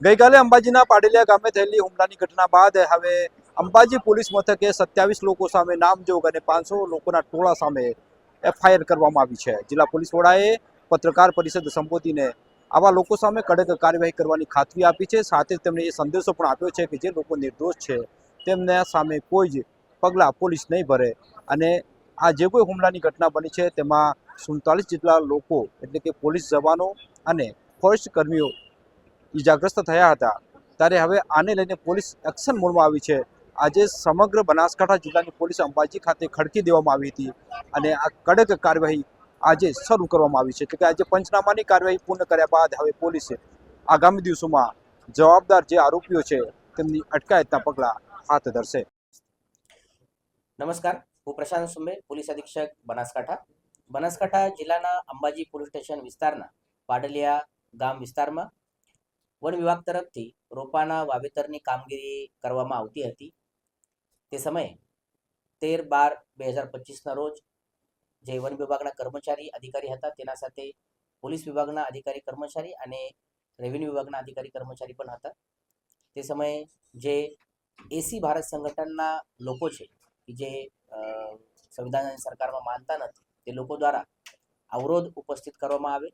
ગઈકાલે અંબાજીના પાડેલિયા ગામે થયેલી હુમલાની ઘટના બાદ હવે અંબાજી પોલીસ મથકે સત્યાવીસ લોકો સામે નામજોગ અને પાંચસો લોકોના ટોળા સામે એફઆઈઆર કરવામાં આવી છે. જિલ્લા પોલીસ વડાએ પત્રકાર પરિષદ સંબોધીને આવા લોકો સામે કડક કાર્યવાહી કરવાની ખાતરી આપી છે. સાથે જ તેમણે એ સંદેશો પણ આપ્યો છે કે જે લોકો નિર્દોષ છે તેમના સામે કોઈ જ પગલાં પોલીસ નહીં ભરે અને આ જે કોઈ હુમલાની ઘટના બની છે તેમાં સુડતાલીસ જેટલા લોકો એટલે કે પોલીસ જવાનો અને ફોરેસ્ટ કર્મીઓ ઈજાગ્રસ્ત થયા હતા. ત્યારે હવે આને લઈને પોલીસ એક્શન મોડમાં આવી છે. આજે સમગ્ર બનાસકાંઠા જિલ્લાની પોલીસ અંબાજી ખાતે ખડકી દેવામાં આવી હતી અને આ કડક કાર્યવાહી આજે શરૂ કરવામાં આવી છે. કે આજે પંચનામાની કાર્યવાહી પૂર્ણ કર્યા બાદ હવે પોલીસે આગામી દિવસોમાં જવાબદાર જે આરોપીઓ છે તેમની અટકાયતના પગલાં હાથ ધરશે. નમસ્કાર. હું પ્રશાંત સુંબે, પોલીસ અધિક્ષક, બનાસકાંઠા. બનાસકાંઠા જિલ્લાના અંબાજી પોલીસ સ્ટેશન વિસ્તારના પાડલિયા ગામ વિસ્તારમાં વન વિભાગ તરફથી રોપાના વાવેતરની કામગીરી કરવામાં આવતી હતી. તે સમયે તેર બાર બે હજાર પચીસના રોજ જે વન વિભાગના કર્મચારી અધિકારી હતા, તેના સાથે પોલીસ વિભાગના અધિકારી કર્મચારી અને રેવન્યુ વિભાગના અધિકારી કર્મચારી પણ હતા. તે સમયે જે એસી ભારત સંગઠનના લોકો છે જે સંવિધાન અને સરકારમાં માનતા નથી, તે લોકો દ્વારા અવરોધ ઉપસ્થિત કરવામાં આવે.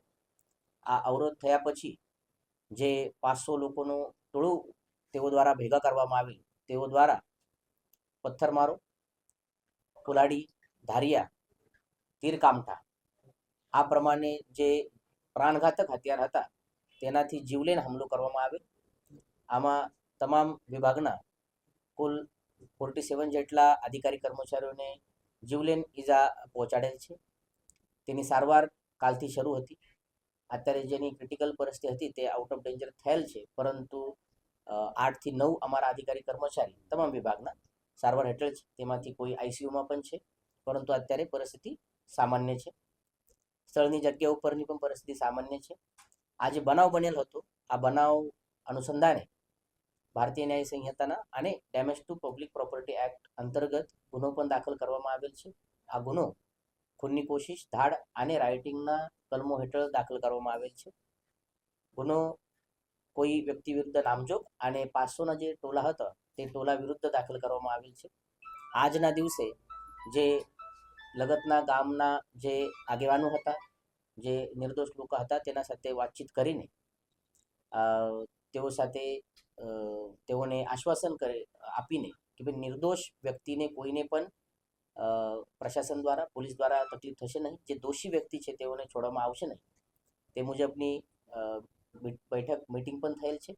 આ અવરોધ થયા પછી જે પાંચસો લોકોનું ટોળું તેઓ દ્વારા ભેગા કરવામાં આવે, તેઓ દ્વારા પથ્થરમારો કુલાડી, ધારિયા, તીરકામઠા, આ પ્રમાણે જે પ્રાણઘાતક હથિયાર હતા, તેનાથી જીવલેણ હુમલો કરવામાં આવે આમાં તમામ વિભાગના કુલ ફોર્ટી સેવન જેટલા અધિકારી કર્મચારીઓને જીવલેણ ઈજા પહોંચાડેલ છે. તેની સારવાર કાલથી શરૂ હતી. અત્યારે જેની ક્રિટિકલ પરિસ્થિતિ હતી તે આઉટ ઓફ ડેન્જર થયેલ છે. પરંતુ આઠથી નવ અમારા અધિકારી કર્મચારી તમામ વિભાગના સારવાર હેઠળ છે તેમાંથી કોઈ આઈસીયુમાં પણ છે. પરંતુ અત્યારે પરિસ્થિતિ સામાન્ય છે. સ્થળની જગ્યા ઉપરની પણ પરિસ્થિતિ સામાન્ય છે. આ જે બનાવ બનેલ હતો, આ બનાવ અનુસંધાને ભારતીય ન્યાય સંહિતાના અને damage to public property act અંતર્ગત ગુનો પણ દાખલ કરવામાં આવેલ છે. આ ગુનો ખૂનની કોશિશ, ધાડ અને રાઇટિંગના કલમો હેઠળ દાખલ કરવામાં આવેલ છે. ગુનો કોઈ વ્યક્તિ વિરુદ્ધ નામજોગ અને પાંચસોના જે ટોલા હતા, તે ટોલા વિરુદ્ધ દાખલ કરવામાં આવેલ છે. આજના દિવસે જે લગતના ગામના જે આગેવાનો હતા, જે નિર્દોષ લોકો હતા, તેના સાથે વાતચીત કરીને તેઓ સાથે તેઓને આશ્વાસન કરે, આપીને કે ભાઈ નિર્દોષ વ્યક્તિને કોઈને પણ પ્રશાસન દ્વારા, પોલીસ દ્વારા તકલીફ થશે નહીં. જે દોષી વ્યક્તિ છે તેઓને છોડવામાં આવશે નહીં. તે મુજબની બેઠક મિટિંગ પણ થયેલ છે.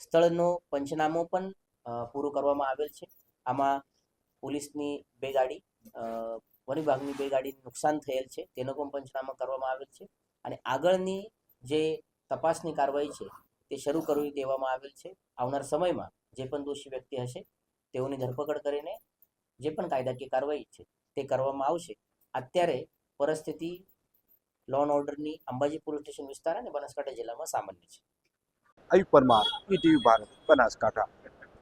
સ્થળનો પંચનામો પણ પૂરો કરવામાં આવેલ છે. આમાં પોલીસની બે ગાડી વન વિભાગની બે ગાડીને નુકસાન થયેલ છે. તેનો પણ પંચનામો કરવામાં આવેલ છે. અને આગળની જે તપાસની કાર્યવાહી છે તે શરૂ કરી દેવામાં આવેલ છે. આવનાર સમયમાં જે પણ દોષી વ્યક્તિ હશે તેઓની ધરપકડ કરીને જે પણ કાયદાકીય કાર્યવાહી છે, તે કરવામાં આવશે. અત્યારે પરિસ્થિતિ લો એન્ડ ઓર્ડરની અંબાજી પોલીસ સ્ટેશન વિસ્તાર અને બનાસકાંઠા જિલ્લામાં સામાન્ય છે. અયુબ પરમાર ઈટીવી ભારત, બનાસકાંઠા.